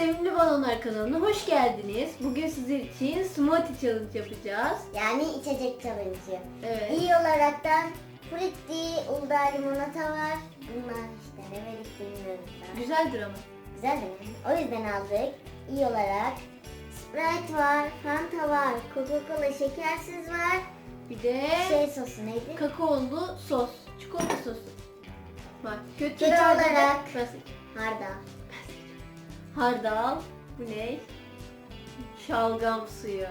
Sevimli Balonlar kanalına hoş geldiniz. Bugün sizler için smoothie challenge yapacağız. Yani içecek challenge. Evet. İyi olarak da Fruity, Uludağ limonata var. Bunlar işte ne verip bilmiyoruz da. Güzeldir ama. Güzel değil mi? O yüzden aldık. İyi olarak Sprite var, Fanta var, Coca-Cola şekersiz var. Bir de Şey sosu neydi? kakaolu sos. Çikolata sosu. Bak kötü, Kötü olarak. Seçeyim. Hardal. Hardal. Bu ne? Şalgam suyu.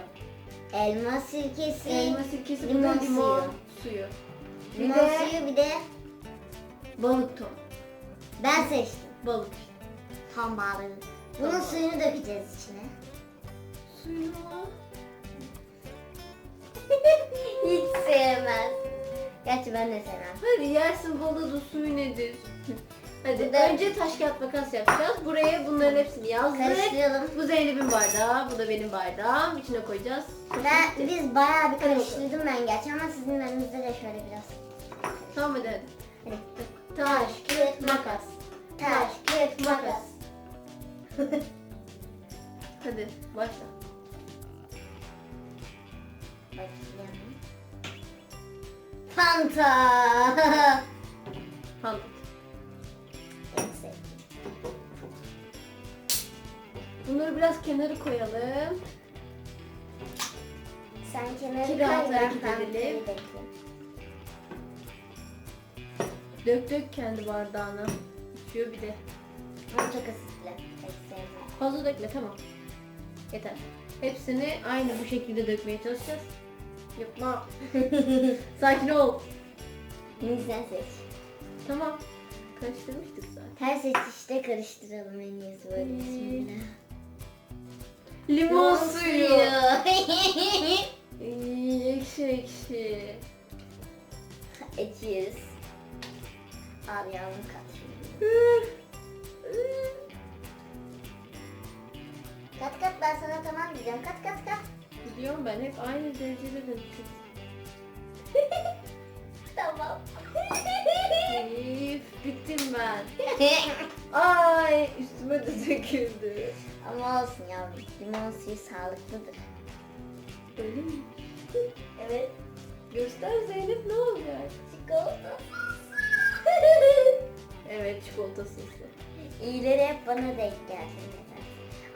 Elma sirkesi. Elma sirkesi, bu da limon limon suyu. suyu. Bir Limon de suyu bir de balık ton. ben seçtim. Balık. Tam balığı. Bunun Tamam. suyunu dökeceğiz içine. Suyu. Hiç sevmez. Gerçi ben de sevmem. Hadi yersin balığı da suyu nedir? Hadi Bu da- önce taş kağıt makas yapacağız. Buraya bunların hepsini yazdık. Karıştıralım. Bu Zeynep'in bardağı, bu da benim bardağım. İçine koyacağız. Ben, biz bayağı bir karıştırdım ben gerçi ama sizin önünüzde de şöyle biraz. Tamam hadi hadi. Hadi. Taş, kağıt, makas. Taş, kağıt, makas. Hadi başla. Başlayalım. Fanta. Bunları biraz kenara koyalım. Sen kenara koy rahat hareket edelim. Dök dök kendi bardağına. İçiyor bir de. Ama çok asitli. Fazla dökme tamam. Yeter. Hepsini aynı bu şekilde dökmeye çalışacağız. Yapma. Sakin ol. Sen seç. Tamam. Karıştırmıştık zaten. Her seçişte karıştıralım en iyisi böyle. Bismillah. Limon suyu. Ekşi ekşi. Al yavrum kat şunu. Kat kat ben sana tamam diyeceğim. Kat kat kat. Biliyorum ben hep aynı derecede döküyorum. Tamam. Üf, bittim ben. Ay üstüme de döküldü. Ama olsun yavrum. Limon suyu sağlıklıdır. Öyle mi? Evet. Göster Zeynep ne olacak? Çikolata. Evet çikolata sosu. İyileri hep bana denk gelsin yeter.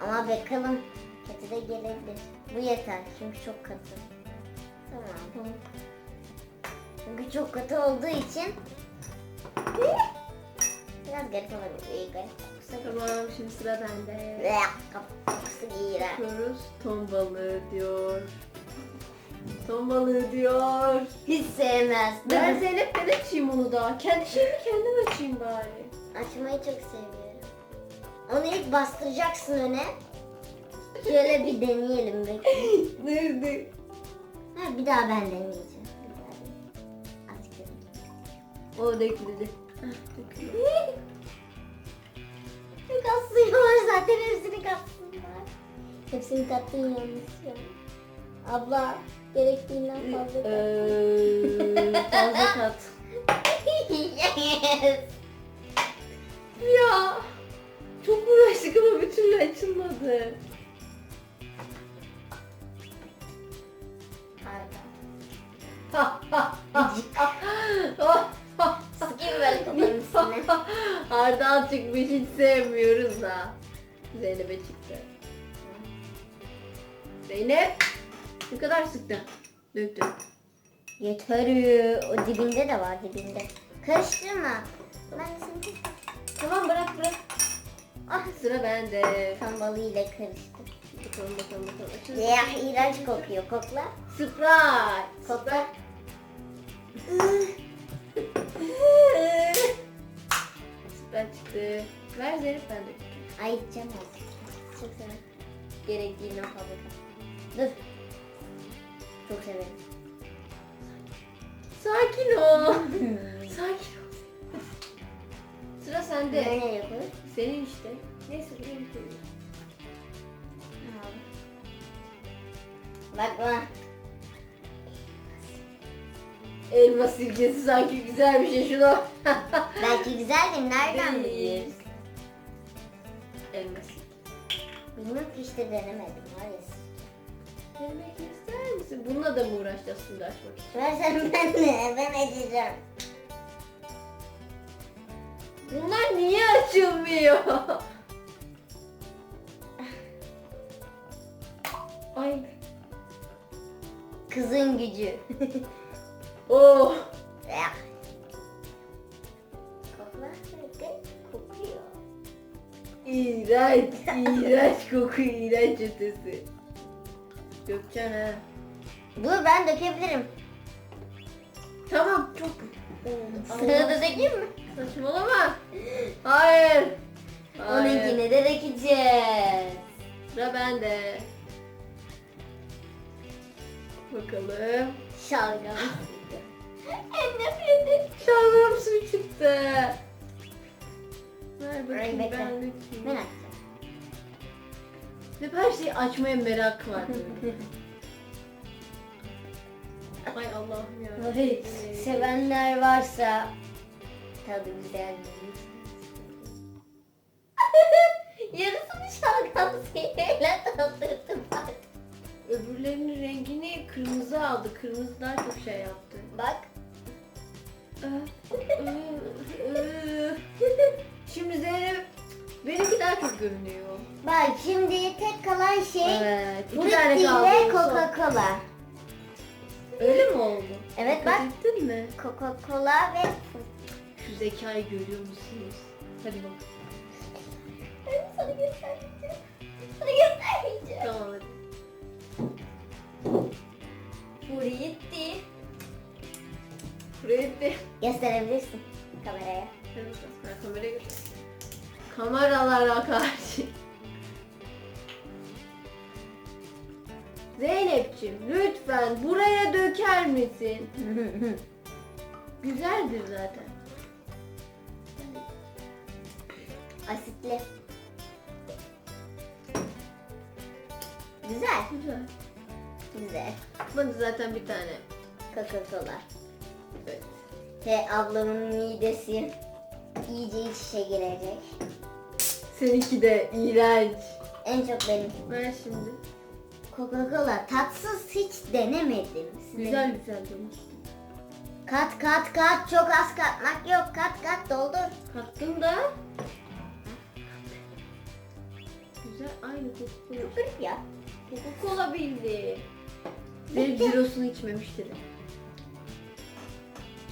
Ama bakalım kötü de gelebilir. Bu yeter çünkü çok katı. Tamam. Çünkü çok katı olduğu için biraz garip olabilir. İyi garip. Tamam şimdi sıra bende. Bakıyoruz ton balığı diyor. Ton balığı diyor. Hiç sevmez. Ben Zeynep'ten açayım onu da. Kendi şeyimi kendim açayım bari. Açmayı çok seviyorum. Onu ilk bastıracaksın öne. Şöyle bir deneyelim bakayım. Nerede? Ha, bir daha ben deneyeceğim. Bir daha deneyeceğim. Azıcık. O döküldü. Ah, döküldü. Var zaten hepsini katsınlar. Hepsini kattın yanlış ya. Abla gerektiğinden fazla kat. Fazla kat. yes. Ya. Çok uğraştık ama bir türlü açılmadı. Harika. Sıkayım böyle kafanın üstüne. Hardal çıkmış hiç sevmiyoruz da. Zeynep'e çıktı. Zeynep. Ne kadar sıktın? Döktüm. Yeter. O dibinde de var dibinde. Karıştırma. Ben de seni Tamam bırak bırak. Ah sıra bende. tam balığıyla karıştır. Bakalım bakalım bakalım. Açın. Ya iğrenç kokuyor. Kokla. Sprite. Kokla. Çıktı. Ver Zeynep ben de. Ay içeceğim. Çok severim. Gerektiğinden fazla kat. Dur. Çok severim. Sakin ol. Sakin ol. Sıra sende. Nereye koy? Senin işte. Neyse buraya bir koyayım. Elma sirkesi sanki güzel bir şey şunu. Belki güzeldir. Nereden biliyoruz? Elma sirkesi. Bilmiyorum ki işte denemedim ya. Denemek ister misin? Bununla da mı uğraşacağız şimdi açmak için? Versen ben de ben edeceğim. Bunlar niye açılmıyor? Ay. Kızın gücü. Oh. Kokuyor. İğrenç, iğrenç koku, iğrenç ötesi. Gökçen ha. Dur ben dökebilirim. Tamam, çok... Sırada dökeyim mi? Saçmalama. Hayır. Hayır. Onunkini de dökeceğiz. Sıra bende. Bakalım. Şalgam. Nefret Şalgam su çıktı. Ver Ay, bakayım bekle. ben Ben dökeyim. açacağım. Hep her şeyi açmaya merak var. Ay Allah'ım ya. Ay, sevenler varsa tadı güzel Yarısını şalgam sihirle doldurdum bak. Öbürlerinin rengini kırmızı aldı. Kırmızı daha çok şey yaptı. Bak. Şimdi Zeynep benimki daha çok görünüyor. Bak şimdi tek kalan şey Evet. iki Frutti tane kaldı. Coca-Cola. Öyle mi oldu? Evet bak. Ettin mi? Coca-Cola ve Şu zekayı görüyor musunuz? Hadi bak. Ben sana göstermeyeceğim. Sana göstermeyeceğim. Tamam hadi. Frutti. Freddy. Gösterebilirsin kameraya. Evet, kameraya götür. Kameralara karşı. Zeynep'ciğim lütfen buraya döker misin? Güzeldir zaten. Asitli. Güzel. Güzel. Güzel. Bana zaten bir tane. Coca-Cola. Ve ablamın midesi iyice iç içe girecek. Seninki de iğrenç. En çok benim. Ver şimdi. Coca-Cola tatsız hiç denemedim. Size- Güzel güzel demiş. Kat kat kat çok az katmak yok. Kat kat doldur. Kattım da. Güzel aynı Coca-Cola. Çok garip ya. Coca-Cola bildi. Zeynep zirosunu içmemiştir.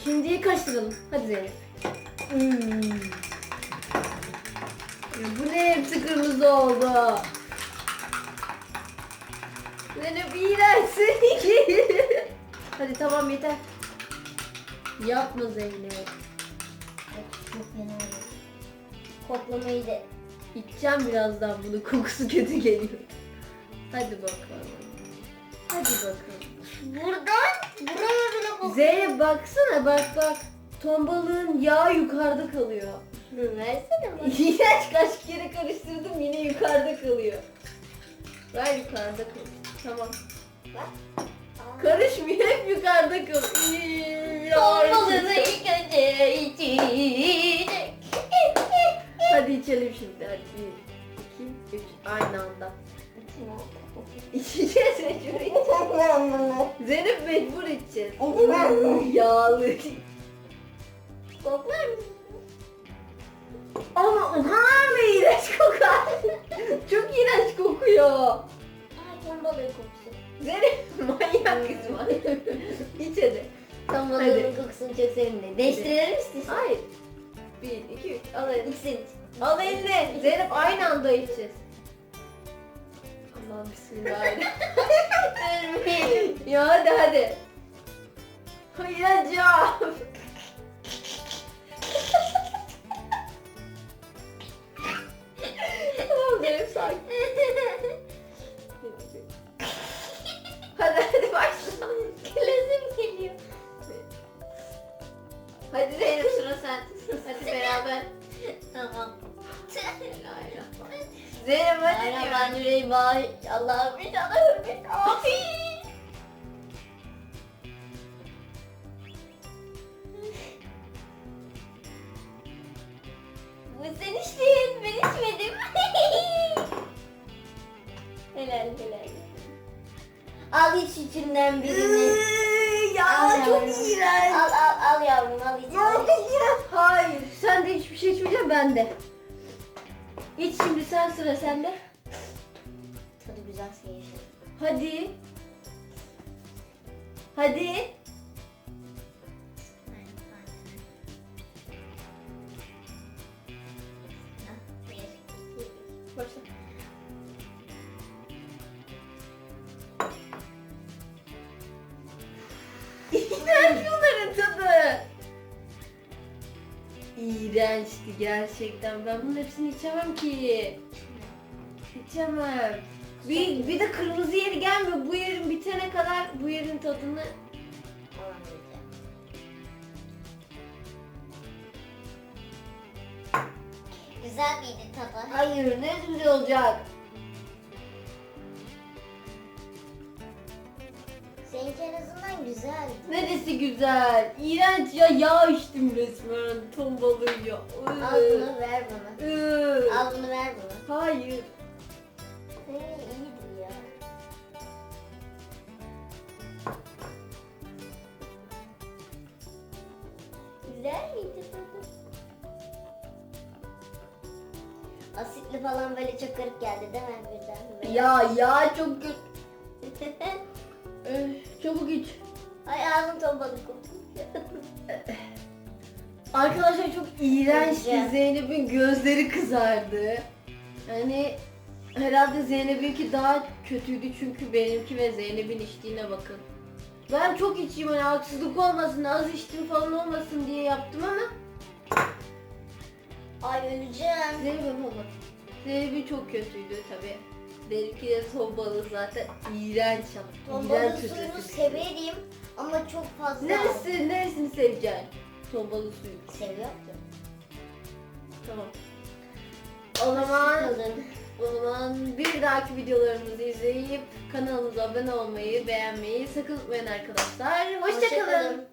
Şimdi karıştıralım. Hadi Zeynep. Hmm. Ya bu ne hepsi kırmızı oldu. Zeynep iğrençsin. Hadi tamam yeter. Yapma Zeynep. Çok fena. Koklamayı da İçeceğim birazdan bunu. Kokusu kötü geliyor. Hadi bakalım. Hadi bakalım. buradan buraya Zeynep baksana bak bak. Ton balığın yağı yukarıda kalıyor. Versene bana. İğrenç kaç kere karıştırdım yine yukarıda kalıyor. Ver yukarıda kalıyor. Tamam. Bak. Karışmıyor hep yukarıda kalıyor. Ton balığını ilk önce içecek. Hadi içelim şimdi. Hadi bir, iki, üç. Aynı anda. İçeceğiz mecbur içeceğiz. Zeynep mecbur içeceğiz. Yağlı. Koklar mısın? Ama o kadar mı iğrenç kokar? Çok iğrenç kokuyor. Aa ton balığı kokusu. Zeynep manyak kız var. İç hadi. Ton Hadi. balığının kokusunu çok sevindim. Değiştirelim istiyorsan. Hayır. Bir, iki, üç. Al eline. İkisini. Al eline. Zeynep aynı anda içeceğiz. Ölmeyelim. ya hadi hadi. Hayacağım. tamam sakin. Hadi hadi başla. Klasım geliyor. Hadi Zeynep sıra sen. Hadi beraber. Tamam. Zeynep hadi diyor. Rahman Rehim Allah'ım inşallah hürmet. Amin. Bu sen içtin. Ben içmedim. helal helal. Al iç içinden birini. ya Al çok iğrenç. Al al al yavrum al iç. al iç. Hayır sen de hiçbir şey içmeyeceksin ben de. İç şimdi sen sıra sende. Tadı güzel seyirci. Hadi. Hadi. Başla. İğrençti gerçekten. Ben bunun hepsini içemem ki. İçemem. Bir, bir de kırmızı yeri gelmiyor. Bu yerin bitene kadar bu yerin tadını Güzel miydi tadı? Hayır ne güzel olacak. Seninki en azından güzeldi. Neresi güzel? İğrenç ya yağ içtim resmen. Ton balığı ya. Al bunu ver bana. Iı. Al bunu ver bana. Hayır. Hey, iyiydi ya. Güzel miydi tadı? Asitli falan böyle çok garip geldi değil mi birden? Ya ya çok kötü. Ay ağzım tombalık koktu. Arkadaşlar çok iğrençti. Zeynep'in gözleri kızardı. Yani herhalde Zeynep'inki daha kötüydü çünkü benimki ve Zeynep'in içtiğine bakın. Ben çok içeyim hani haksızlık olmasın, az içtim falan olmasın diye yaptım ama Ay öleceğim. Zeynep'in olmadı. Zeynep'in çok kötüydü tabi. Benimki de son balığı zaten iğrenç yaptı. İğrenç suyunu ötesi. severim ama çok fazla. Neresi, neresini seveceksin? Ton balığı suyu. Seviyorum. Tamam. O zaman Kalın. O zaman bir dahaki videolarımızı izleyip kanalımıza abone olmayı, beğenmeyi sakın unutmayın arkadaşlar. Hoşçakalın. Hoşça kalın.